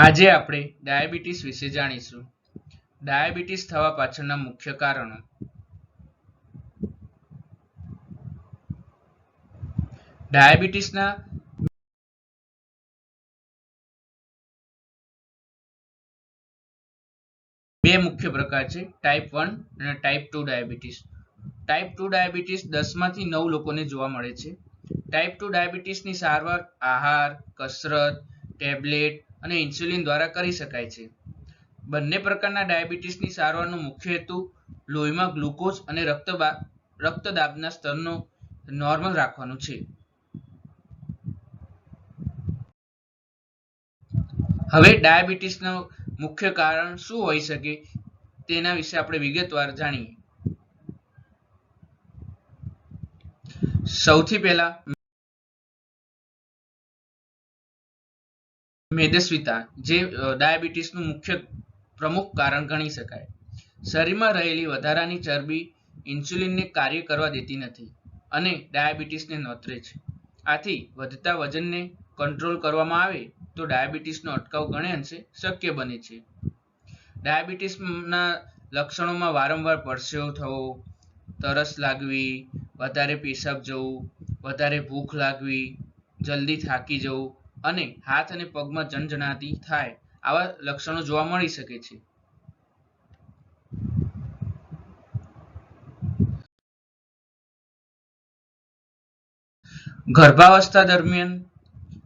આજે આપણે ડાયાબિટીસ વિશે જાણીશું. ડાયાબિટીસ થવા પાછળના મુખ્ય કારણો. ડાયાબિટીસના બે મુખ્ય પ્રકાર છે ટાઈપ વન અને type two diabetes. Type two diabetes દસમાંથી નવ લોકોને જોવા મળે છે. ટાઈપ ટુ ડાયાબિટીસની સારવાર આહાર, કસરત, ટેબ્લેટ અને ઇન્સ્યુલિન દ્વારા કરી શકાય છે. બંને પ્રકારના ડાયાબિટીસની સારવારનો મુખ્ય હેતુ લોહીમાં ગ્લુકોઝ અને રક્તબા, રક્તદાબના સ્તરનો નોર્મલ રાખવાનું છે. હવે ડાયાબિટીસનું મુખ્ય કારણ શું હોઈ શકે તેના વિશે આપણે વિગતવાર જાણીએ. સૌથી પહેલા મેદસ્વીતા, જે ડાયાબિટીસનું મુખ્ય પ્રમુખ કારણ ગણી શકાય. શરીરમાં રહેલી વધારાની ચરબી ઇન્સ્યુલિનને કાર્ય કરવા દેતી નથી અને ડાયાબિટીસને નોતરે છે. આથી વધતા વજનને કંટ્રોલ કરવામાં આવે તો ડાયાબિટીસનો અટકાવ ઘણે અંશે શક્ય બને છે. ડાયાબિટીસના લક્ષણોમાં વારંવાર પરસેવો થવો, તરસ લાગવી, વધારે પેશાબ જવું, વધારે ભૂખ લાગવી, જલ્દી થાકી જવું અને હાથ અને પગમાં જણજણાતી થાય, આવા લક્ષણો જોવા મળી શકે છે. ગર્ભાવસ્થા દરમિયાન,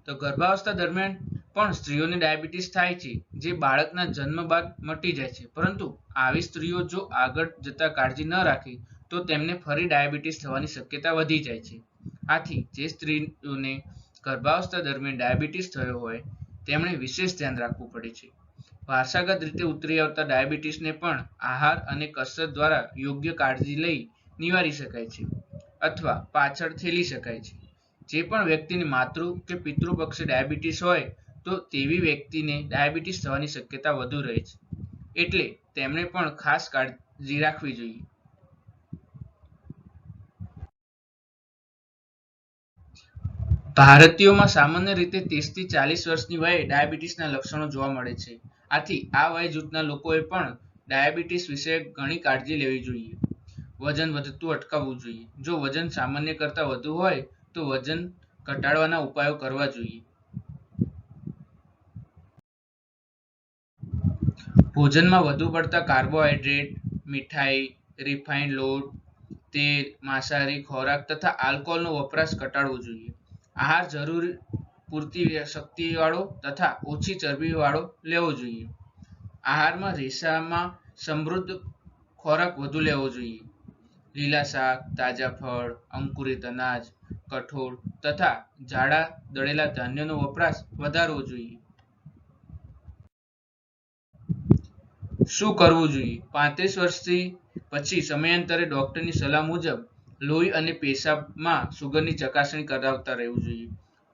તો ગર્ભાવસ્થા દરમિયાન પણ સ્ત્રીઓને ડાયાબિટીસ થાય છે, જે બાળકના જન્મ બાદ મટી જાય છે. પરંતુ આવી સ્ત્રીઓ જો આગળ જતા કાળજી ન રાખે, તો તેમને ફરી ડાયાબિટીસ થવાની શક્યતા વધી જાય છે. આથી જે સ્ત્રીઓને ગર્ભાવસ્થા દરમિયાન ડાયાબિટીસ થયો હોય, તેમણે વિશેષ ધ્યાન રાખવું પડે છે. વારસાગત રીતે ઉતરી આવતા ડાયાબિટીસને પણ આહાર અને કસરત દ્વારા યોગ્ય કાળજી લઈ નિવારી શકાય છે અથવા પાછળ ઠેલી શકાય છે. જે પણ વ્યક્તિને માતૃ કે પિતૃપક્ષે ડાયાબિટીસ હોય, તો તેવી વ્યક્તિને ડાયાબિટીસ થવાની શક્યતા વધુ રહે છે. એટલે તેમણે પણ ખાસ કાળજી રાખવી જોઈએ. ભારતીયોમાં સામાન્ય રીતે ત્રીસથી ચાલીસ વર્ષની વયે ડાયાબિટીસના લક્ષણો જોવા મળે છે. આથી આ વય જૂથના લોકોએ પણ ડાયાબિટીસ વિશે ઘણી કાળજી લેવી જોઈએ. વજન વધતું અટકાવવું જોઈએ. જો વજન સામાન્ય કરતાં વધુ હોય, તો વજન ઘટાડવાના ઉપાયો કરવા જોઈએ. ભોજનમાં વધુ પડતા કાર્બોહાઈડ્રેટ, મીઠાઈ રિફાઇન્ડ લોટ, તેલ, માંસાહારી ખોરાક તથા આલ્કોહોલનો વપરાશ ઘટાડવો જોઈએ. આહાર જરૂર પૂરતી શક્તિવાળો તથા ઓછી ચરબીવાળો લેવો જોઈએ. આહારમાં રેસામાં સમૃદ્ધ ખોરાક વધુ લેવો જોઈએ. લીલા શાક, તાજા ફળ, અંકુરિત અનાજ, કઠોળ તથા જાડા દળેલા ધાન્યનો વપરાશ વધારવો જોઈએ. શું કરવું જોઈએ? પાંત્રીસ વર્ષથી પછી સમયાંતરે ડોક્ટરની સલાહ મુજબ લોહી અને પેશાબમાં સુગરની ચકાસણી કરાવતા રહેવું જોઈએ.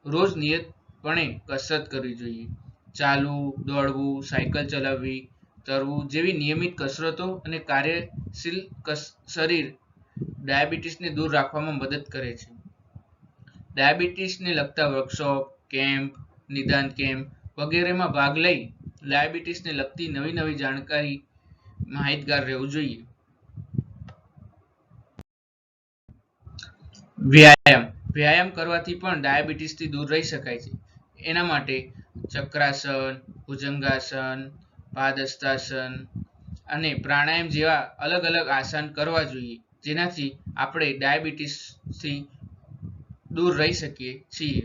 રોજ નિયતપણે કસરત કરવી જોઈએ. ચાલવું, દોડવું, સાયકલ ચલાવવી, તરવું જેવી નિયમિત કસરતો અને કાર્યશીલ શરીર ડાયાબિટીસને દૂર રાખવામાં મદદ કરે છે. ડાયાબિટીસને લગતા વર્કશોપ, કેમ્પ, નિદાન કેમ્પ વગેરેમાં ભાગ લઈ ડાયાબિટીસને લગતી નવી નવી જાણકારી માહિતગાર રહેવું જોઈએ. વ્યાયામ. વ્યાયામ કરવાથી પણ ડાયાબિટીસથી દૂર રહી શકાય છે. એના માટે ચક્રાસન, ભુજંગાસન, પાદસ્તાસન અને પ્રાણાયામ જેવા અલગ અલગ આસન કરવા જોઈએ. જેનાથી આપણે ડાયાબિટીસથી દૂર રહી શકીએ છીએ.